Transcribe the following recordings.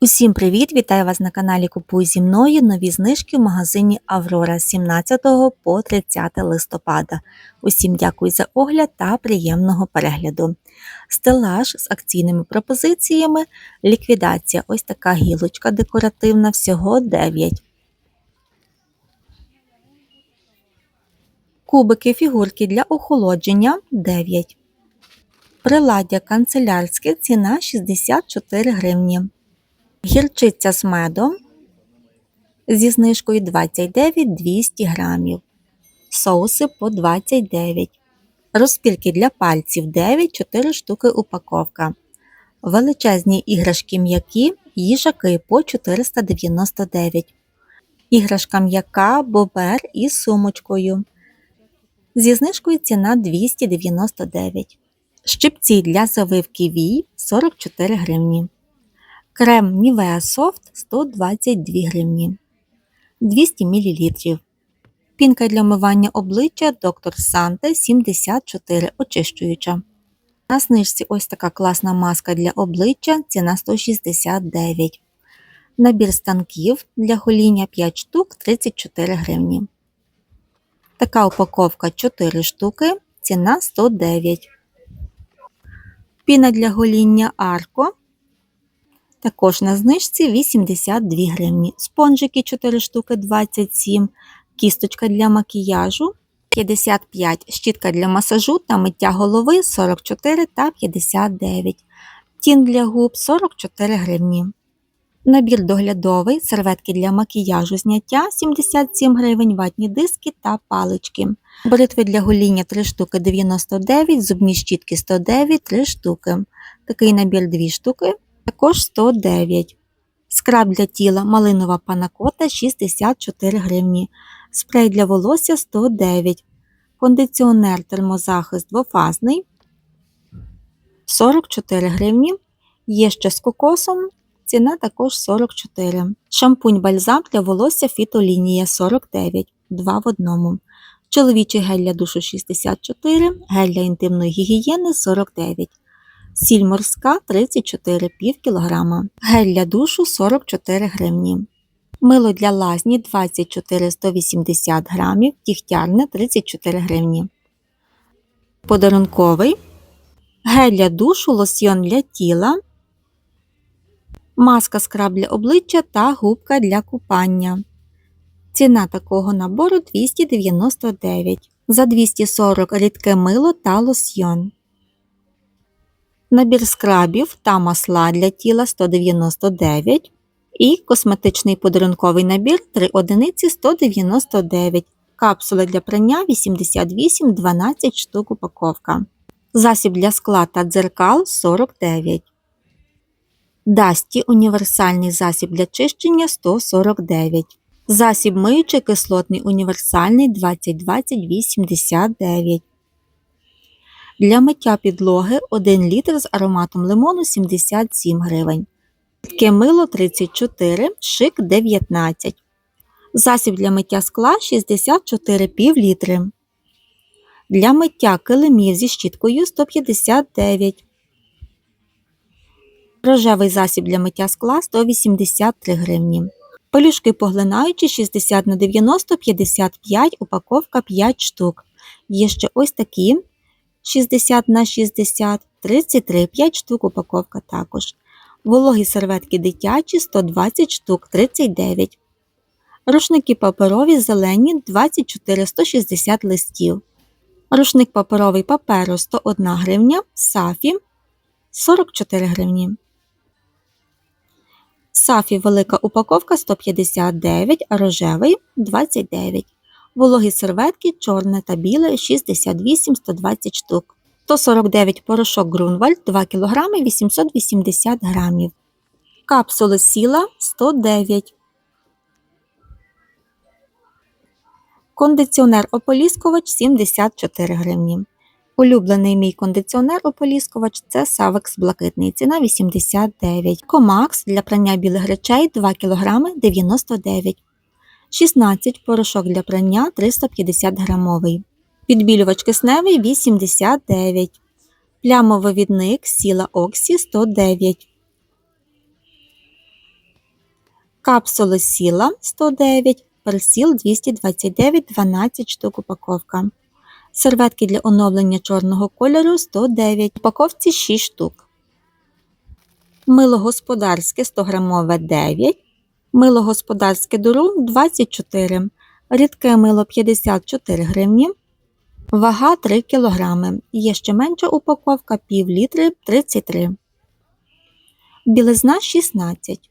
Усім привіт! Вітаю вас на каналі Купуй зі мною. Нові знижки в магазині Аврора з 17 по 30 листопада. Усім дякую за огляд та приємного перегляду. Стелаж з акційними пропозиціями, ліквідація. Ось така гілочка декоративна, всього 9. Кубики фігурки для охолодження 9. Приладдя канцелярське ціна 64 гривні. Гірчиця з медом зі знижкою 29 200 грамів. Соуси по 29. Розпілки для пальців 9 4 штуки упаковка. Величезні іграшки м'які, їжаки по 499. Іграшка м'яка, бобер із сумочкою. Зі знижкою ціна 299. Щипці для завивки вій 44 гривні. Крем Nivea Soft 122 гривні 200 мл. Пінка для мивання обличчя Dr. Sante 74 очищуюча. На знижці ось така класна маска для обличчя ціна 169 Набір станків для гоління 5 штук 34 гривні. Така упаковка 4 штуки, ціна 109 Піна для гоління Арко також на знижці 82 гривні. Спонжики 4 штуки 27, кісточка для макіяжу 55, щітка для масажу та миття голови 44 та 59, тін для губ 44 гривні. Набір доглядовий, серветки для макіяжу зняття 77 гривень, ватні диски та палички. Бритви для гоління 3 штуки 99, зубні щітки 109, 3 штуки. Такий набір 2 штуки також 109. Скраб для тіла малинова панакота 64 гривні. Спрей для волосся 109. Кондиціонер термозахист двофазний 44 гривні. Є ще з кокосом. Ціна також 44. Шампунь бальзам для волосся фітолінія 49. 2 в одному. Чоловічий гель для душу 64, гель для інтимної гігієни 49. Сіль морська 34 пів кілограма. Гель для душу 44 гривні. Мило для лазні 24 180 грамів, тіхтярне 34 гривні. Подарунковий. Гель для душу, лосьйон для тіла. Маска скраб для обличчя та губка для купання. Ціна такого набору 299 за 240 рідке мило та лосьйон. Набір скрабів та масла для тіла 199 і косметичний подарунковий набір 3 одиниці 199, капсули для прання 88 12 штук упаковка. Засіб для скла та дзеркал 49. Дасті універсальний засіб для чищення 149. Засіб миючий кислотний універсальний 2020 89. Для миття підлоги 1 літр з ароматом лимону 77 гривень. Рідке мило 34, шик 19. Засіб для миття скла 64 пів літри. Для миття килимів зі щіткою 159. Рожевий засіб для миття скла 183 гривні. Пелюшки поглинаючі 60 на 90 55 упаковка 5 штук. Є ще ось такі 60 на 60, 33, 5 штук упаковка також. Вологі серветки дитячі 120 штук 39. Рушники паперові зелені 24 160 листів. Рушник паперовий паперу 101 гривня, сафі 44 гривні. Сафі велика упаковка 159, а рожевий 29. Вологі серветки чорне та біле 68-120 штук. 149 порошок Грунвальд 2 кг 880 г. Капсули сіла 109. Кондиціонер ополіскувач 74 гривні. Улюблений мій кондиціонер-ополіскувач це Савекс блакитний, ціна 89. Комакс для прання білих речей 2 кг 99 16 порошок для прання 350 грамовий. Підбілювач кисневий 89. Плямовий відник сіла Оксі 109. Капсули сіла 109, персіл 229, 12 штук упаковка. Серветки для оновлення чорного кольору 109, упаковці 6 штук. Мило господарське 100 грамове 9, мило господарське дурум 24, рідке мило 54 гривні, вага 3 кг. Є ще менша упаковка пів літри 33. Білизна 16.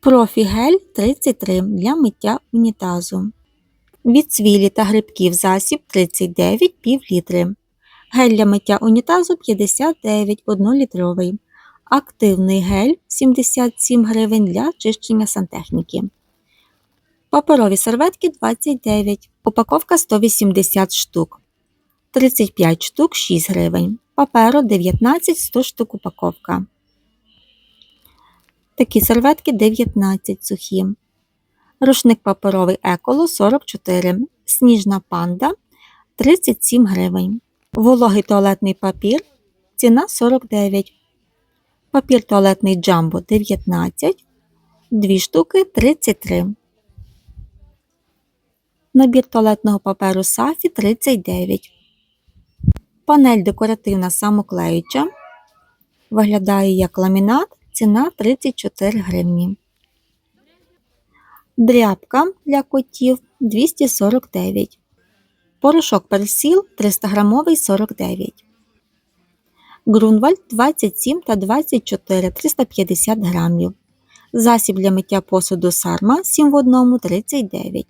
Профі-гель 33 для миття унітазу. Від цвілі та грибків засіб 39 пів літри. Гель для миття унітазу 59 1-літровий. Активний гель 77 гривень для чищення сантехніки. Паперові серветки 29. Упаковка 180 штук. 35 штук 6 гривень. Паперу 19 100 штук упаковка. Такі серветки 19 сухі. Рушник паперовий еколо 44. Сніжна панда 37 гривень. Вологий туалетний папір. Ціна 49. Папір туалетний джамбо 19. 2 штуки 33. Набір туалетного паперу Сафі 39. Панель декоративна самоклеюча. Виглядає як ламінат. Ціна 34 гривні. Дрябка для котів 249. Порошок персіл 300 грамовий 49. Грунвальд 27 та 24 350 грамів. Засіб для миття посуду сарма 7 в 1 39.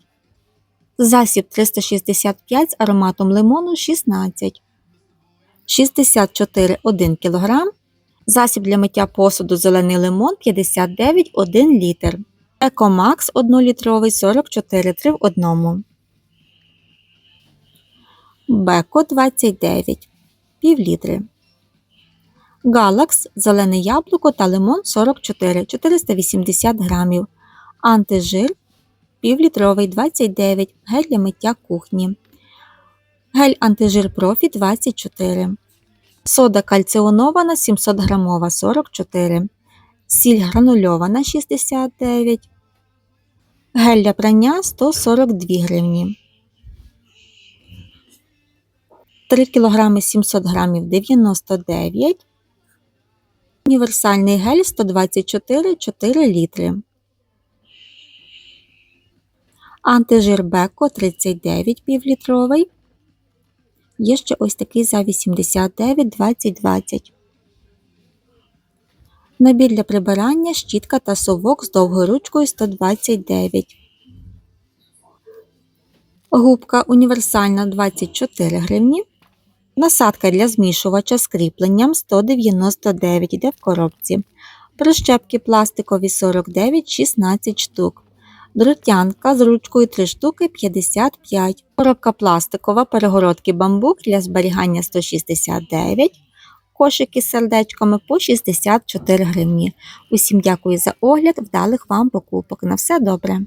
Засіб 365 з ароматом лимону 16. 64 1 кг. Засіб для миття посуду зелений лимон 59 1 літр. Екомакс 1-літровий 44 3 в 1. Беко 29 пів літри. Галакс, зелене яблуко та лимон 44 480 грамів. Антижир півлітровий 29 гель для миття кухні. Гель антижир профі 24. Сода кальціонована 700 грамова 44. Сіль гранульована 69. Гель для прання 142 гривні. 3 кг 700 г 99. Універсальний гель 124 4 літри. Антижир Беко 39 півлітровий. Є ще ось такий за 89 20 20. Набір для прибирання, щітка та совок з довгою ручкою 129. Губка універсальна 24 гривні. Насадка для змішувача з кріпленням 199 йде в коробці. Прищепки пластикові 49 16 штук. Дротянка з ручкою 3 штуки 55. Коробка пластикова, перегородки бамбук для зберігання 169. Кошики з сердечками по 64 гривні. Усім дякую за огляд, вдалих вам покупок. На все добре!